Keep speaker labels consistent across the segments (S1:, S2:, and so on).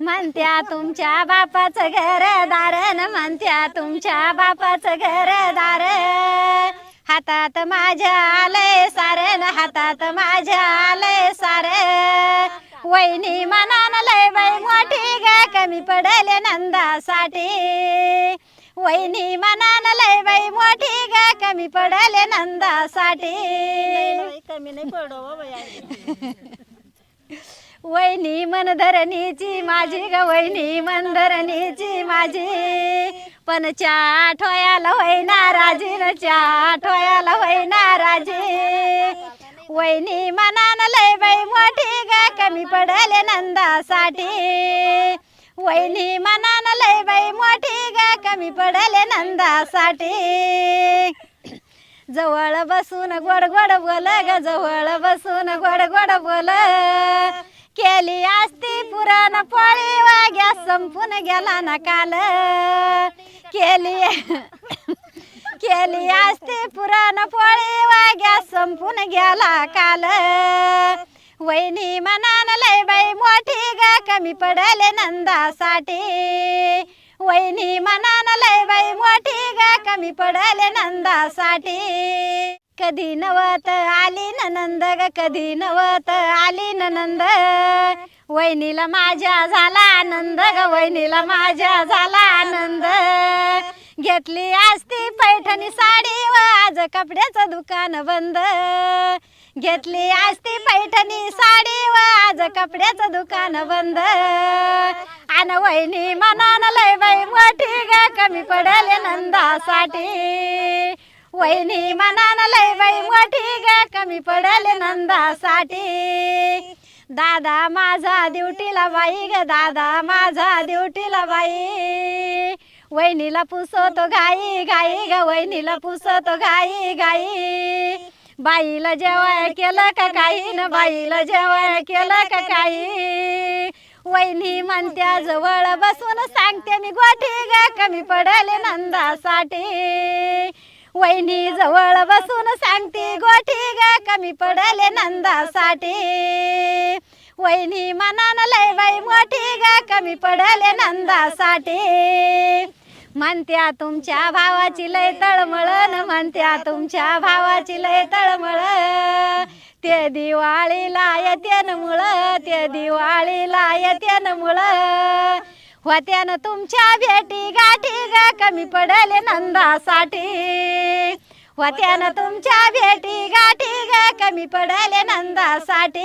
S1: म्हणत्या तुमच्या बापाचं घर दारण म्हणत्या तुमच्या बापाचं घर दार. हातात माझ्या आलंय सारण हातात माझ्या आलंय सार. वहिनी मनान लय बाई मोठी ग कमी पडले नंदासाठी. वहिनी मनान लय बाई मोठी ग कमी पडले नंदासाठी.
S2: कमी नाही पडो हो
S1: वहिनी मनधरणीची माझी ग वहिनी मनधरणीची माझी. पण च्या ठोयाला होईना राजी न च्या ठोयाला होईना राजी. वहिनी मनान लय बाई मोठी ग कमी पडले नंदासाठी. वहिनी मनान लय बाई मोठी ग कमी पडले नंदासाठी. जवळ बसून गोड गोड बोल ग जवळ बसून गोड गोड बोल. केली असती पुराण पोळी वाग्या संपून गेला ना काल. केली केली असती पुराण पोळी वाग्या संपून गेला काल. वहिनी मनान लय बाई मोठी ग कमी पडले नंदासाठी. वहिनी मनान लय बाई मोठी ग कमी पडले नंदासाठी. कधी नवत आली न नंद ग कधी नवत आली न नंद. वहिनीला माझ्या झाला आनंद ग वहिनीला माझ्या झाला आनंद घेतली असती पैठणी साडी व आज कपड्याचं दुकान बंद. घेतली असती पैठणी साडी व आज कपड्याचं दुकान बंद. आन वहिनी मनान लय बाई मोठी ग कमी पडले नंदासाठी. वहिनी मनान लय बाई मोठी ग कमी पडले नंदासाठी. दादा माझा ड्युटीला बाई ग दादा माझा ड्युटीला बाई. वहिनीला पुसवतो गाई गाई ग वहिनीला पुसतो गाई गाई बाईला जेवाय केलं का काही न बाईला जेवाय केलं का काही? वहिनी म्हणत्या जवळ बसून सांगते मी गोठी ग कमी पडले नंदासाठी. वहिनी जवळ बसून सांगते गोठी ग कमी पडले नंदासाठी. वहिनी मनान लय बाई मोठी ग कमी पडले नंदासाठी. म्हणत्या तुमच्या भावाची लय तळमळ म्हणत्या तुमच्या भावाची लय तळमळ ते दिवाळीला येत्यान मुळ ते दिवाळीला येत्यान मुळ. होत्यान तुमच्या भेटी गाठी ग कमी पडले नंदासाठी. होत्यान तुमच्या भेटी गाठी ग कमी पडले नंदासाठी.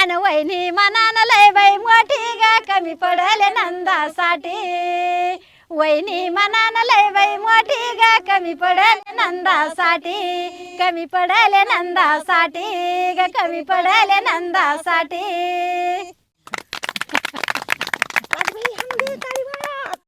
S1: आन वहिनी मनान लय बाई मोठी ग कमी पडले नंदासाठी. वहिनी मनान लय बाई मोठी ग कमी पडले नंदासाठी. कमी पडले नंदासाठी ग कमी पडले नंदासाठी.